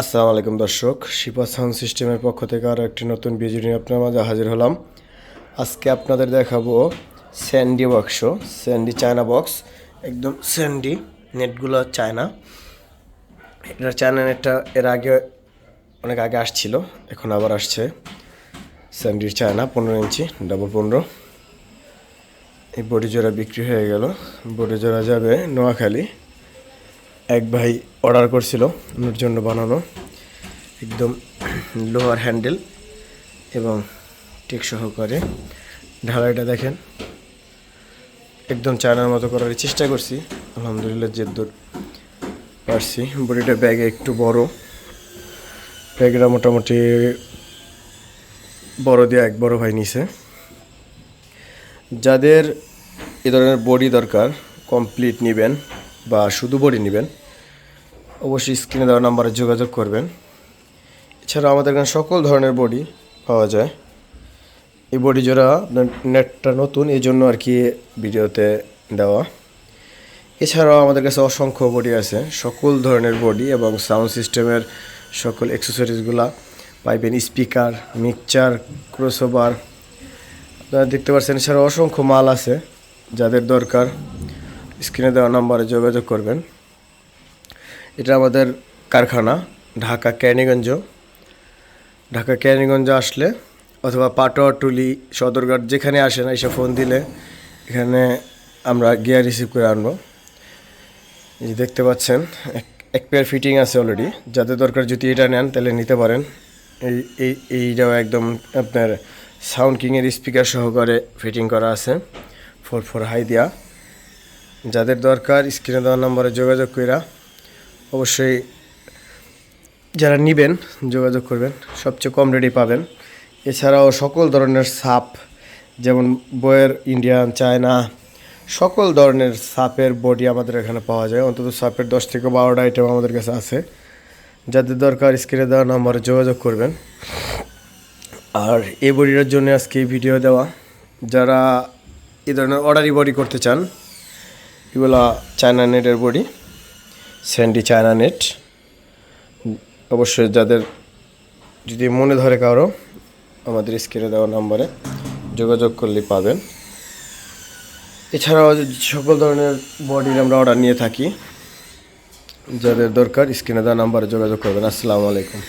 আসসালামু আলাইকুম দর্শক, শিপা সাউন্ড সিস্টেমের পক্ষ থেকে আরও একটি নতুন ভিডিও নিয়ে আপনার মাঝে হাজির হলাম। আজকে আপনাদের দেখাবো স্যান্ডি বাক্স স্যান্ডি চায়না বক্স, একদম স্যান্ডি, নেটগুলো চায়না। এটা চায়না নেটটা এর আগে, অনেক আগে আসছিল, এখন আবার আসছে। স্যান্ডির চায়না, পনেরো ইঞ্চি ডাবল পনেরো। এই বডি জোড়া বিক্রি হয়ে গেল। বডি জোড়া যাবে নোয়াখালী। এক ভাই অর্ডার করছিল ওনার জন্য বানানো। একদম লোহার হ্যান্ডেল এবং টেক সহকারে। ঢালাইটা দেখেন। একদম চায়নার মতো করার চেষ্টা করছি। আলহামদুলিল্লাহ যে দূর পারছি। বডিটা ব্যাগে একটু বড়। ব্যাগটা মোটামুটি বড় দিয়ে এক বড় ভাই নিছে। যাদের এ ধরনের বডি দরকার কমপ্লিট নেবেন বা শুধু বডি নেবেন অবশ্যই স্ক্রিনে দেওয়া নাম্বারে যোগাযোগ করবেন। এছাড়া আমাদের এখানে সকল ধরনের বডি পাওয়া যায়। এই বডি জোড়া নেটটা নতুন, এই জন্য আর কি ভিডিওতে দেওয়া। এছাড়াও আমাদের কাছে অসংখ্য বডি আছে, সকল ধরনের বডি এবং সাউন্ড সিস্টেমের সকল অ্যাক্সেসরিজগুলা পাইবেন স্পিকার মিক্সচার ক্রসওভার আপনারা দেখতে পাচ্ছেন এছাড়া অসংখ্য মাল আছে যাদের দরকার। স্ক্রিনে দেওয়া নাম্বারে যোগাযোগ করবেন। এটা আমাদের কারখানা, ঢাকা ক্যানিগঞ্জ ঢাকা ক্যানিগঞ্জ আসলে অথবা পাটোয়া, টুলি, সদরঘাট যেখানে আসেন এসে ফোন দিলে এখানে আমরা গিয়ার রিসিভ করে আনব। এই দেখতে পাচ্ছেন, এক- পেয়ার ফিটিং আছে অলরেডি যাদের দরকার যদি এটা নেন, তাহলে নিতে পারেন। এই এই, এইটাও একদম আপনার সাউন্ড কিংয়ের স্পিকার সহকারে ফিটিং করা আছে ফোর ফোর হাই দিয়া। যাদের দরকার স্ক্রিনে দেওয়ার নম্বরে যোগাযোগ কইরা অবশ্যই যারা নেবেন, যোগাযোগ করবেন, সবচেয়ে কম রেটে পাবেন। এছাড়াও সকল ধরনের সাপ, যেমন বইয়ের ইন্ডিয়ান চায়না সকল ধরনের সাপের বডি আমাদের এখানে পাওয়া যায়। অন্তত সাপের দশ থেকে বারোটা আইটেম আমাদের কাছে আছে। যাদের দরকার স্ক্রিনে দেওয়া নম্বরে যোগাযোগ করবেন। আর এই বডিটার জন্য আজকে এই ভিডিও দেওয়া। যারা এই ধরনের অর্ডারি বডি করতে চান, এগুলো চায়না নেটের বডি স্যান্ডি চায়না নেট। অবশ্যই যাদের যদি মনে ধরে কারও, আমাদের স্ক্রিনে দেওয়া নাম্বারে যোগাযোগ করলে পাবেন। এছাড়াও সকল ধরনের বডির আমরা অর্ডার নিয়ে থাকি, যাদের দরকার, স্ক্রিনে দেওয়া নাম্বারে যোগাযোগ করবেন। আসসালামু আলাইকুম।